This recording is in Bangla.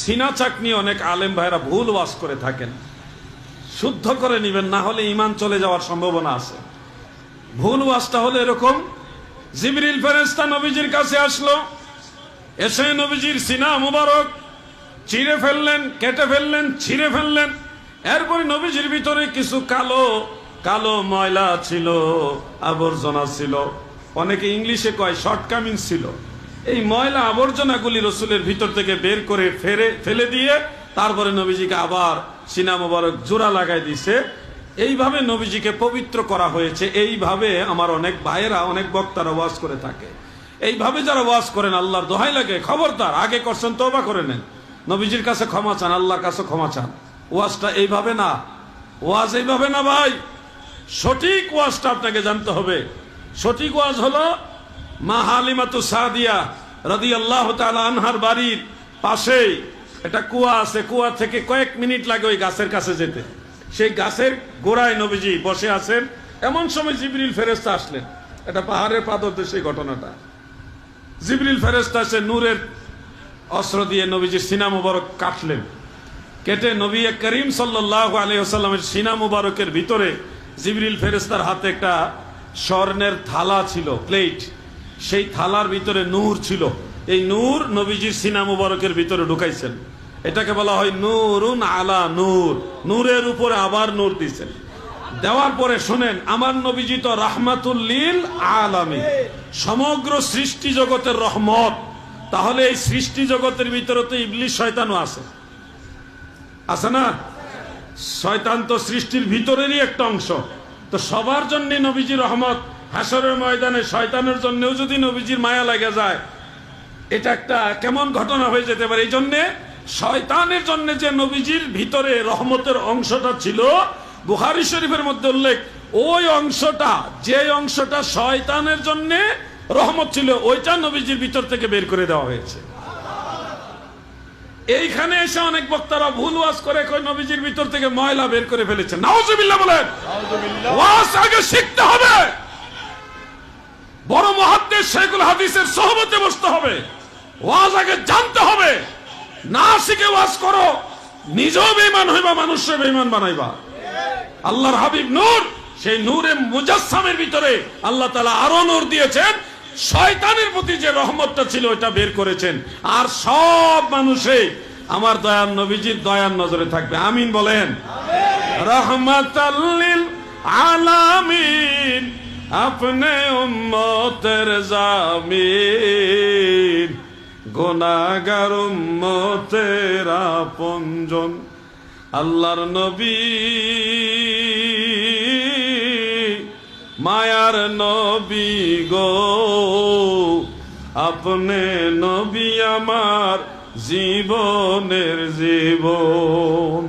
সিনা চাকনি অনেক আলেম ভাইরা ভুল ওয়াজ করে থাকেন। শুদ্ধ করে নিবেন, না হলে ইমান চলে যাওয়ার সম্ভাবনা আছে। ভুল ওয়াজটা হলো এরকম, জিবরিল ফেরেস্তা নবীজির কাছে আসলো, এসে নবীজির সিনা মুবারক চিড়ে ফেললেন, কেটে ফেললেন, ছিঁড়ে ফেললেন। এরপরে নবীজির ভিতরে কিছু কালো কালো ময়লা ছিল, আবর্জনা ছিল। অনেকে ইংলিশে কয় শর্টকামিং ছিল। এই ময়লা আবর্জনাগুলি রসুলের ভিতর থেকে বের করে ফেরে, ফেলে দিয়ে তারপরে নবীজিকে আবার সিনা মোবারক জোড়া লাগাই দিছে। এইভাবে নবীজিকে পবিত্র করা হয়েছে। এইভাবে আমার অনেক ভাইয়েরা, অনেক বক্তারা ওয়াজ করে থাকে। এইভাবে যারা ওয়াজ করেন, আল্লাহর দোহাই লাগে। খবরদার, আগে করছেন তোবা করে নেন। নবীজির কাছে ক্ষমা চান, আল্লাহর কাছে ক্ষমা চান। ওয়াজটা এইভাবে না। ওয়াজ এইভাবে না ভাই। সঠিক ওয়াজটা আপনাকে জানতে হবে। সঠিক ওয়াজ হলো মা হালিমাতু সাদিয়া রাদি আল্লাহ আনহার বাড়ির পাশেই একটা কুয়া আছে, কুয়া থেকে কয়েক মিনিট লাগে ওই গাছের কাছে যেতে। সেই গাছের গোড়ায় নবীজি বসে আছেন। এমন সময় জিবরিল ফেরেস্তা আসলেন। এটা পাহাড়ের পাদতে সেই ঘটনাটা। জিবরিল ফেরেস্তা এসে নূরের অস্ত্র দিয়ে নবীজির সিনা মুবারক কাটলেন। কেটে নবী করিম সাল্লাহ আলহিহাস্লামের সিনা মুবারকের ভিতরে জিবরিল ফেরেস্তার হাতে একটা স্বর্ণের থালা ছিল, প্লেট। সেই থালার ভিতরে নূর ছিল। এই নূর নবীজির সিনা মুবারকের ভিতরে ঢুকাইছেন। এটাকে বলা হয় নূরুন আলা নূর। নূরের উপরে আবার নূর দিছেন দেওয়ার পরে শোনেন, আমার নবীজি তো রাহমাতুল্লিল আলামী সমগ্র সৃষ্টি জগতের রহমত। তাহলে এই সৃষ্টি জগতের ভিতরে তো ইবলিশ শয়তানও আছে। আছে না? শয়তান তো সৃষ্টির ভিতরেরই একটা অংশ। তো সবার জন্য নবীজি রহমত হাসরের ময়দানে শয়তানের জন্যও যদি নবীজির মায়া লাগে যায় এটা একটা কেমন ঘটনা হয়ে যেতে পারে? এই জন্যে শয়তানের জন্য যে নবীজির ভিতরে রহমতের অংশটা ছিল বুহারি শরীফের মধ্যে উল্লেখ ওই অংশটা যে অংশটা শয়তানের জন্য রহমত ছিল ওইটা নবীজির ভিতর থেকে বের করে দেওয়া হয়েছে। এইখানে এসে অনেক বক্তারা ভুল ওয়াজ করে কই নবীজির ভিতর থেকে ময়লা বের করে ফেলেছে। নাউজুবিল্লাহ বলেন। ওয়াজ আগে শিখতে শেখুল হাদিসের সহমতে বসতে হবে। ওয়াজ আগে জানতে হবে। না শিখে ওয়াজ করো। নিজেও বেমান হইবা মানুষকে বেমান বানাইবা। আল্লাহর হাবিব নূর সেই নূরে মুজাসসামের ভিতরে আল্লাহ তালা আরও নূর দিয়েছেন। শয়তানের প্রতি যে রহমতটা ছিল ওটা বের করেছেন। আর সব মানুষে আমার দয়ার নবীজির দয়ার নজরে থাকবে। আমিন বলেন। রহমতাল্লিল আলামিন। আপনি উম্মতের জামিন। গোনাগার উম্মতের আপনজন। আল্লাহর নবী। মায়ার নবী গো। আপনি নবী আমার জীবনের জীবন।